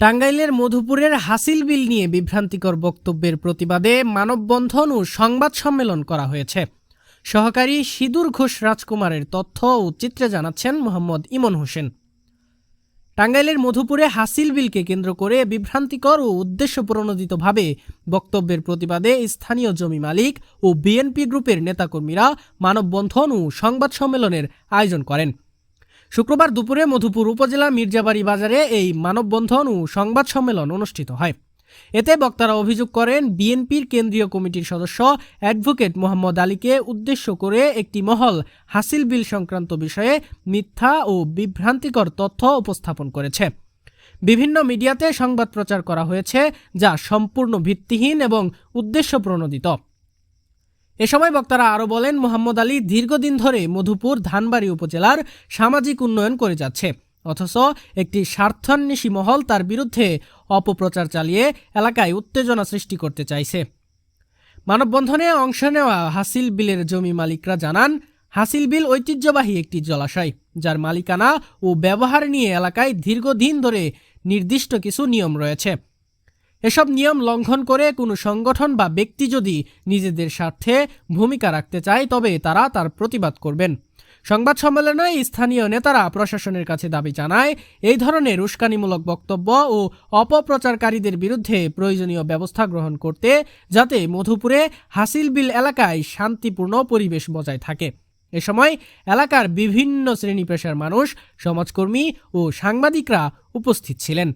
টাঙ্গাইলের মধুপুরের হাসিল বিল নিয়ে বিভ্রান্তিকর বক্তব্যের প্রতিবাদে মানববন্ধন ও সংবাদ সম্মেলন করা হয়েছে। সহকারী সিদুর ঘোষ রাজকুমারের তথ্য ও চিত্রে জানাচ্ছেন মোহাম্মদ ইমন হোসেন। টাঙ্গাইলের মধুপুরে হাসিল বিলকে কেন্দ্র করে বিভ্রান্তিকর ও উদ্দেশ্য প্রণোদিতভাবে বক্তব্যের প্রতিবাদে স্থানীয় জমি মালিক ও বিএনপি গ্রুপের নেতাকর্মীরা মানববন্ধন ও সংবাদ সম্মেলনের আয়োজন করেন। শুক্রবার দুপুরে মধুপুর উপজেলা মির্জাবাড়ি বাজারে এই মানববন্ধন ও সংবাদ সম্মেলন অনুষ্ঠিত হয়। এতে বক্তারা অভিযোগ করেন, বিএনপির কেন্দ্রীয় কমিটির সদস্য অ্যাডভোকেট মোহাম্মদ আলীকে উদ্দেশ্য করে একটি মহল হাসিল বিল সংক্রান্ত বিষয়ে মিথ্যা ও বিভ্রান্তিকর তথ্য উপস্থাপন করেছে। বিভিন্ন মিডিয়াতে সংবাদ প্রচার করা হয়েছে, যা সম্পূর্ণ ভিত্তিহীন এবং উদ্দেশ্য প্রণোদিত এ সময় বক্তারা আরও বলেন, মোহাম্মদ আলী দীর্ঘদিন ধরে মধুপুর ধানবাড়ি উপজেলার সামাজিক উন্নয়ন করে যাচ্ছে। অথচ একটি স্বার্থান্বেষী মহল তার বিরুদ্ধে অপপ্রচার চালিয়ে এলাকায় উত্তেজনা সৃষ্টি করতে চাইছে। মানববন্ধনে অংশ নেওয়া হাসিল বিলের জমি মালিকরা জানান, হাসিল বিল ঐতিহ্যবাহী একটি জলাশয়, যার মালিকানা ও ব্যবহার নিয়ে এলাকায় দীর্ঘদিন ধরে নির্দিষ্ট কিছু নিয়ম রয়েছে। এসব নিয়ম লঙ্ঘন করে কোনো সংগঠন বা ব্যক্তি যদি নিজেদের স্বার্থে ভূমিকা রাখতে চায়, তবে তারা তার প্রতিবাদ করবেন। সংবাদ সম্মেলনে স্থানীয় নেতারা প্রশাসনের কাছে দাবি জানায়, এই ধরনের উস্কানিমূলক বক্তব্য ও অপপ্রচারকারীদের বিরুদ্ধে প্রয়োজনীয় ব্যবস্থা গ্রহণ করতে, যাতে মধুপুরে হাসিল বিল এলাকায় শান্তিপূর্ণ পরিবেশ বজায় থাকে। এ সময় এলাকার বিভিন্ন শ্রেণি পেশার মানুষ, সমাজকর্মী ও সাংবাদিকরা উপস্থিত ছিলেন।